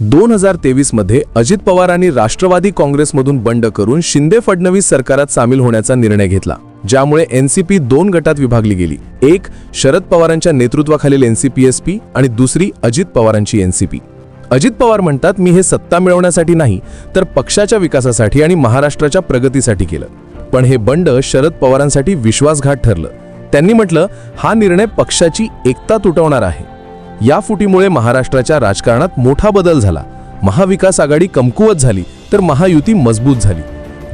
दोन हजार तेवीसमध्ये अजित पवारांनी राष्ट्रवादी काँग्रेसमधून बंड करून शिंदे फडणवीस सरकारात सामील होण्याचा निर्णय घेतला ज्यामुळे एनसीपी दोन गटात विभागली गेली. एक शरद पवारांच्या नेतृत्वाखालील एनसीपीएसपी आणि दुसरी अजित पवारांची एनसीपी अजित पवार म्हणतात मी हे सत्ता मिळवण्यासाठी नाही तर पक्षाच्या विकासासाठी आणि महाराष्ट्राच्या प्रगतीसाठी केलं. पण हे बंड शरद पवारांसाठी विश्वासघात ठरलं. त्यांनी म्हटलं हा निर्णय पक्षाची एकता तुटवणार आहे. या फुटीमुळे महाराष्ट्राच्या राजकारणात मोठा बदल झाला. महाविकास आघाडी कमकुवत झाली तर महायुती मजबूत झाली.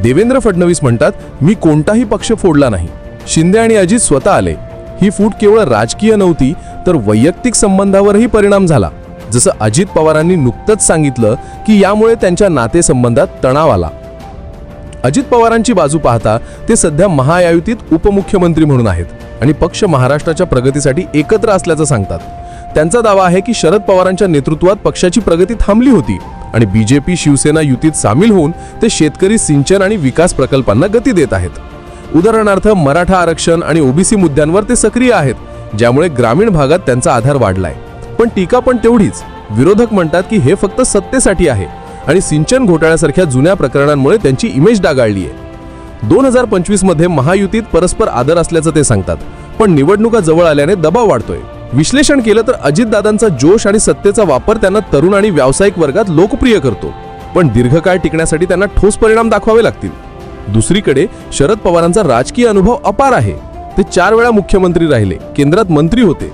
देवेंद्र फडणवीस म्हणतात मी कोणताही पक्ष फोडला नाही. शिंदे आणि अजित स्वतः आले. ही फूट केवळ राजकीय नव्हती तर वैयक्तिक संबंधावरही परिणाम झाला. जसं अजित पवारांनी नुकतंच सांगितलं की यामुळे त्यांच्या नातेसंबंधात तणाव आला. अजित पवारांची बाजू पाहता ते सध्या महायुतीत उपमुख्यमंत्री म्हणून आहेत आणि पक्ष महाराष्ट्राच्या प्रगतीसाठी एकत्र असल्याचं सांगतात. त्यांचा दावा आहे की शरद पवारांच्या नेतृत्वात पक्षाची प्रगती थांबली होती आणि बीजेपी शिवसेना युतीत सामील होऊन ते शेतकरी सिंचन आणि विकास प्रकल्पांना गती देत आहेत. उदाहरणार्थ मराठा आरक्षण आणि ओबीसी मुद्द्यांवर ते सक्रिय आहेत ज्यामुळे ग्रामीण भागात त्यांचा आधार वाढलाय. पण टीका पण तेवढीच. विरोधक म्हणतात की हे फक्त सत्तेसाठी आहे आणि सिंचन घोटाळ्यासारख्या जुन्या प्रकरणांमुळे त्यांची इमेज डागाळली आहे दोन हजार पंचवीसमध्ये महायुतीत परस्पर आदर असल्याचं ते सांगतात पण निवडणुका जवळ आल्याने दबाव वाढतोय. विश्लेषण केलं तर अजितदादांचा जोश आणि सत्तेचा वापर त्यांना तरुण आणि व्यावसायिक वर्गात लोकप्रिय करतो. पण दीर्घकाळ टिकण्यासाठी त्यांना ठोस परिणाम दाखवावे लागतील. दुसरीकडे शरद पवारांचा राजकीय अनुभव अपार आहे. ते चार वेळा मुख्यमंत्री राहिले केंद्रात मंत्री होते.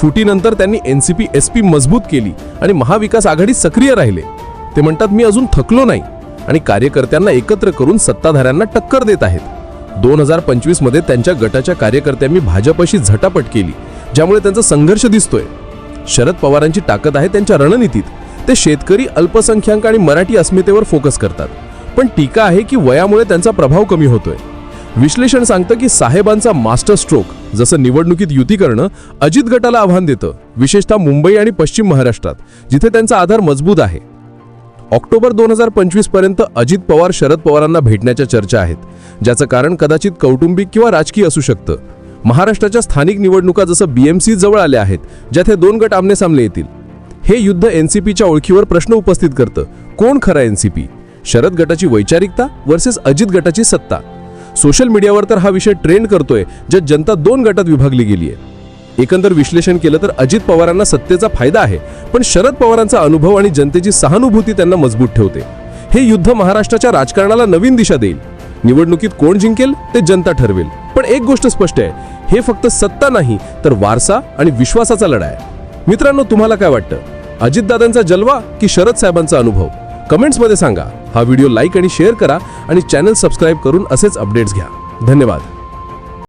फुटीनंतर त्यांनी एनसीपी एसपी मजबूत केली आणि महाविकास आघाडी सक्रिय राहिले. ते म्हणतात मी अजून थकलो नाही आणि कार्यकर्त्यांना एकत्र करून सत्ताधाऱ्यांना टक्कर देत आहेत. दोन हजार पंचवीसमध्ये त्यांच्या गटाच्या कार्यकर्त्यांनी भाजपशी झटापट केली ज्यामुळे त्यांचा संघर्ष दिसतोय. शरद पवारांची ताकद आहे त्यांच्या रणनीतीत. ते शेतकरी अल्पसंख्याक आणि मराठी अस्मितेवर फोकस करतात. पण टीका आहे की वयामुळे त्यांचा प्रभाव कमी होतोय. विश्लेषण सांगतं की साहेबांचा मास्टर स्ट्रोक जसं निवडणुकीत युती करणं अजित गटाला आव्हान देतं विशेषतः मुंबई आणि पश्चिम महाराष्ट्रात जिथे त्यांचा आधार मजबूत आहे. ऑक्टोबर दोन हजार पंचवीसपर्यंत अजित पवार शरद पवारांना भेटण्याच्या चर्चा आहेत ज्याचं कारण कदाचित कौटुंबिक किंवा राजकीय असू शकतं. महाराष्ट्राच्या स्थानिक निवडणुका जसं बीएमसी जवळ आल्या आहेत ज्यात हे दोन गट आमने सामने येतील. हे युद्ध एनसीपीच्या ओळखीवर प्रश्न उपस्थित करतं. कोण खरा एनसीपी शरद गटाची वैचारिकता वर्सेस अजित गटाची सत्ता? सोशल मीडियावर तर हा विषय ट्रेंड करतोय ज्यात जनता दोन गटात विभागली गेली आहे. एकंदर विश्लेषण केलं तर अजित पवारांना सत्तेचा फायदा आहे पण शरद पवारांचा अनुभव आणि जनतेची सहानुभूती त्यांना मजबूत ठेवते. हे युद्ध महाराष्ट्राच्या राजकारणाला नवीन दिशा देईल. निवडणुकीत कोण जिंकेल ते जनता ठरवेल. पण एक गोष्ट स्पष्ट आहे हे फक्त सत्ता नाही तर वारसा आणि विश्वासाचा लढा आहे. मित्रांनो तुम्हाला काय वाटतं? अजितदादांचा जलवा की शरद साहेबांचा अनुभव? कमेंट्समध्ये सांगा. हा व्हिडिओ लाईक आणि शेअर करा आणि चॅनल सबस्क्राईब करून असेच अपडेट्स घ्या. धन्यवाद.